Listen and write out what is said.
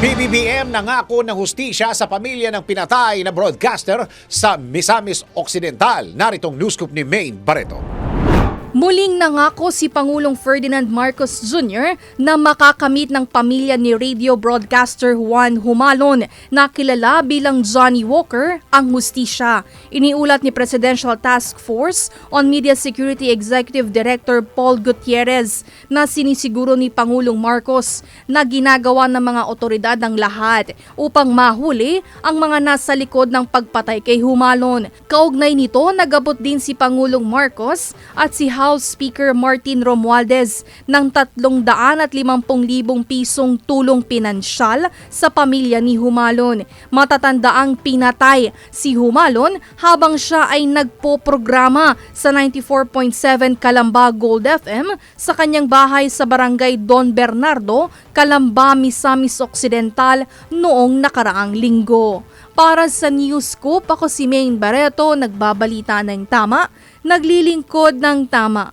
BBBM nangako ng hustisya sa pamilya ng pinatay na broadcaster sa Misamis Occidental. Naritong news scoop ni Maine Barreto. Muling nangako si Pangulong Ferdinand Marcos Jr. na makakamit ng pamilya ni radio broadcaster Juan Humalon na kilala bilang Johnny Walker ang hustisya. Iniulat ni Presidential Task Force on Media Security Executive Director Paul Gutierrez na sinisiguro ni Pangulong Marcos na ginagawa ng mga otoridad ang lahat upang mahuli ang mga nasa likod ng pagpatay kay Humalon. Kaugnay nito, nagabot din si Pangulong Marcos at si House Speaker Martin Romualdez ng 350,000 pisong tulong pinansyal sa pamilya ni Humalon. Matatandaang pinatay si Humalon habang siya ay nagpo-programa sa 94.7 Kalamba Gold FM sa kanyang bahay sa barangay Don Bernardo, Kalamba, Misamis Occidental noong nakaraang linggo. Para sa News Scoop, ako si Maine Barreto, nagbabalita ng tama, naglilingkod ng tama.